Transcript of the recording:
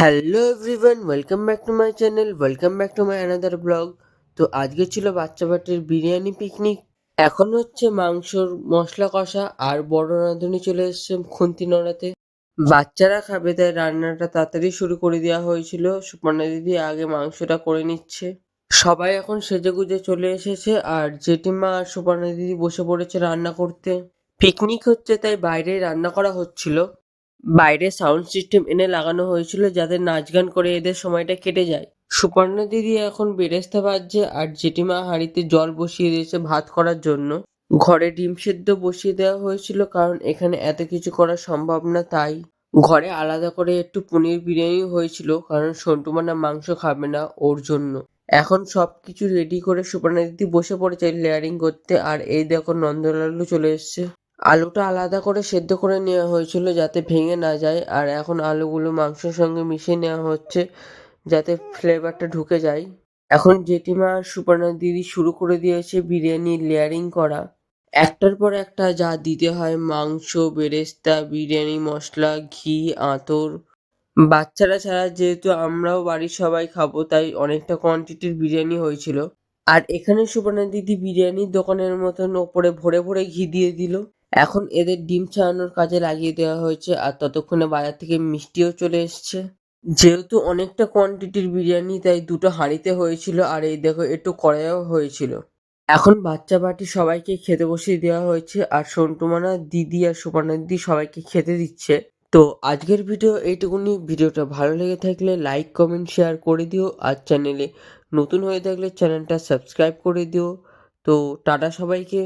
Hello everyone welcome back to my channel welcome back to my another blog তো আজকে ছিল বাচ্চা পাটির বিরিয়ানি পিকনিক এখন হচ্ছে মাংসর মশলা কষা আর বড় রাঁধুনি চলে এসছে খুন্তি নড়াতে। বাচ্চারা খাবে তাই রান্নাটা তাড়াতাড়ি শুরু করে দেওয়া হয়েছিল। সুপর্ণা দিদি আগে মাংসটা করে নিচ্ছে। সবাই এখন সেজে গুজে চলে এসেছে আর জেঠিমা আর সুপর্ণা দিদি বসে পড়েছে রান্না করতে। পিকনিক হচ্ছে তাই বাইরে রান্না করা হচ্ছিল। বাইরে সাউন্ড সিস্টেম এনে লাগানো হয়েছিল যাতে নাচ গান করে এদের সময়টা কেটে যায়। সুপর্ণা দিদি এখন বেরেস্তা বাজছে আর জেঠিমা হাঁড়িতে জল বসিয়ে দিয়েছে ভাত করার জন্য। ঘরে ডিম সেদ্ধ বসিয়ে দেওয়া হয়েছিল কারণ এখানে এত কিছু করা সম্ভব না তাই। ঘরে আলাদা করে একটু পনির বিরিয়ানি হয়েছিল কারণ সন্টুমানা মাংস খাবে না ওর জন্য। এখন সব কিছু রেডি করে সুপর্ণা দিদি বসে পড়েছে লেয়ারিং করতে আর এই দেখো নন্দলালু চলে এসছে। আলুটা আলাদা করে সেদ্ধ করে নেওয়া হয়েছিল যাতে ভেঙে না যায়, আর এখন আলুগুলো মাংসের সঙ্গে মিশিয়ে নেওয়া হচ্ছে যাতে ফ্লেভারটা ঢুকে যায়। এখন জেঠিমা সুপর্ণা দিদি শুরু করে দিয়েছে বিরিয়ানি লেয়ারিং করা। একটার পর একটা যা দিতে হয়, মাংস, বেরেস্তা, বিরিয়ানি, মশলা, ঘি, আঁতর। বাচ্চারা ছাড়া যেহেতু আমরাও বাড়ির সবাই খাব, তাই অনেকটা কোয়ান্টিটির বিরিয়ানি হয়েছিল। আর এখানে সুপর্ণা দিদি বিরিয়ানির দোকানের মতন ওপরে ভরে ভরে ঘি দিয়ে দিল। এখন এদের ডিম ছাড়ানোর কাজে লাগিয়ে দেওয়া হয়েছে আর ততক্ষণে বাজার থেকে মিষ্টিও চলে এসছে। যেহেতু অনেকটা কোয়ান্টিটির বিরিয়ানি, তাই দুটো হাঁড়িতে হয়েছিল আর এই দেখো একটু কড়াইও হয়েছিল। এখন বাচ্চা বাটি সবাইকে খেতে বসিয়ে দেওয়া হয়েছে আর সন্টুমানা দিদি আর সুপর্ণা দিদি সবাইকে খেতে দিচ্ছে। তো আজকের ভিডিও এইটুকুনি। ভিডিওটা ভালো লেগে থাকলে লাইক কমেন্ট শেয়ার করে দিও আর চ্যানেলে নতুন হয়ে থাকলে চ্যানেলটা সাবস্ক্রাইব করে দিও। তো টাটা সবাইকে।